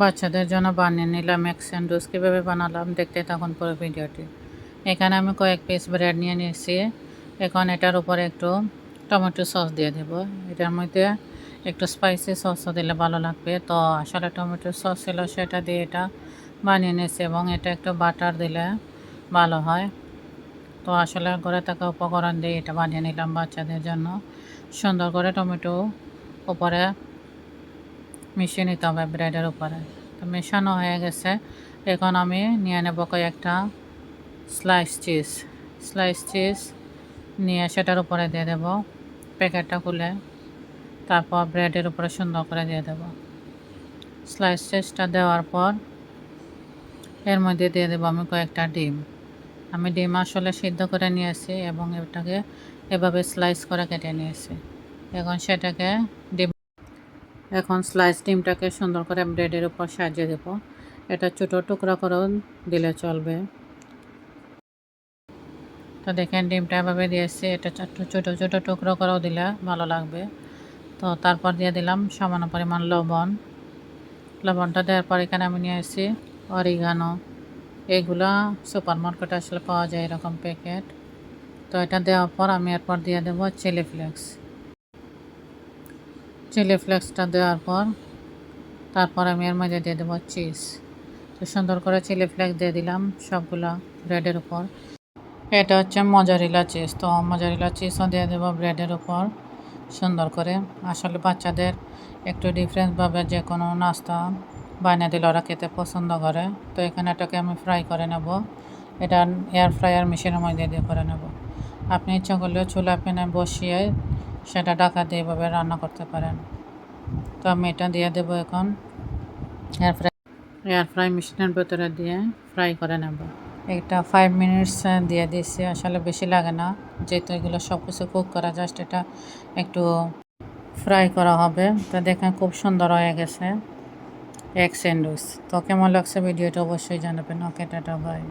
বাচ্চাদের জন্য বানিয়ে নিলাম এক স্যান্ডউইচ। কীভাবে বানালাম দেখতে তখন পুরো ভিডিওটি। এখানে আমি কয়েক পিস ব্রেড নিয়ে নিয়েছি। এখন এটার উপরে একটু টমেটো সস দিয়ে দেব। এটার মধ্যে একটু স্পাইসি সসও দিলে ভালো লাগবে। তো আসলে টমেটো সস ছিল সেটা দিয়ে এটা বানিয়ে নিয়েছি এবং এটা একটু বাটার দিলে ভালো হয়। তো আসলে ঘরে থাকা উপকরণ দিয়ে এটা বানিয়ে নিলাম বাচ্চাদের জন্য। সুন্দর করে টমেটো উপরে মিশিয়ে নিতে হবে ব্রেডের উপরে। তো মেশানো হয়ে গেছে। এখন আমি নিয়ে নেব কয়েকটা স্লাইস চিজ স্লাইস চিজ নিয়ে সেটার উপরে দিয়ে দেব। প্যাকেটটা খুলে তারপর ব্রেডের উপরে সুন্দর করে দিয়ে দেব। স্লাইস চিজটা দেওয়ার পর এর মধ্যে দিয়ে দেবো আমি কয়েকটা ডিম। আমি ডিম আসলে সিদ্ধ করে নিয়েছি এবং এটাকে এভাবে স্লাইস করে কেটে নিয়েছি। এখন সেটাকে ডিম এখন স্লাইস ডিমটাকে সুন্দর করে ব্রেডের উপর সাজিয়ে দেব। এটা ছোটো টুকরা করেও দিলে চলবে। তো দেখেন ডিমটা এভাবে দিয়েছি এটা ছোটো ছোটো টুকরো করেও দিলে ভালো লাগবে। তো তারপর দিয়ে দিলাম সামান্য পরিমাণ লবণ। লবণটা দেওয়ার পর এখানে আমি নিয়ে এসেছি অরিগানো এগুলা সুপার মার্কেটে আসলে পাওয়া যায় এরকম প্যাকেট তো এটা দেওয়ার পর আমি এরপর দিয়ে দেবো চিলি ফ্লেক্স চিলি ফ্লেক্সটা দেওয়ার পর তারপর আমি এর মধ্যে দিয়ে দেবো চিজ। তো সুন্দর করে চিলি ফ্লেক্স দিয়ে দিলাম সবগুলা ব্রেডের উপর। এটা হচ্ছে মজারিলা চিজ। তো মজারিলা চিজও দিয়ে দেবো ব্রেডের উপর সুন্দর করে। আসলে বাচ্চাদের একটু ডিফারেন্সভাবে যে কোনো নাস্তা বানিয়ে দিলে ওরা খেতে পছন্দ করে। তো এখানে এটাকে আমি ফ্রাই করে নেব। এটা এয়ার ফ্রায়ার মেশিনের মধ্যে দিয়ে করে নেব। আপনি ইচ্ছা করলে চুলা প্যানে বসিয়ে সেটা ঢাকা দিয়ে এভাবে রান্না করতে পারেন। তো আমি এটা দিয়ে দেব এখন। এয়ার ফ্রাই এয়ার ফ্রাই মেশিনের ভেতরে দিয়ে ফ্রাই করে নেব। এটা ফাইভ মিনিটস দিয়ে দিয়েছি। আসলে বেশি লাগে না। যেহেতু এগুলো সব কিছু কুক করা জাস্ট এটা একটু ফ্রাই করা হবে। তো দেখেন খুব সুন্দর হয়ে গেছে। এক স্যান্ডউইচ তো কেমন লাগছে? ভিডিওটা অবশ্যই জানাবেন। ওকে টাটা বাই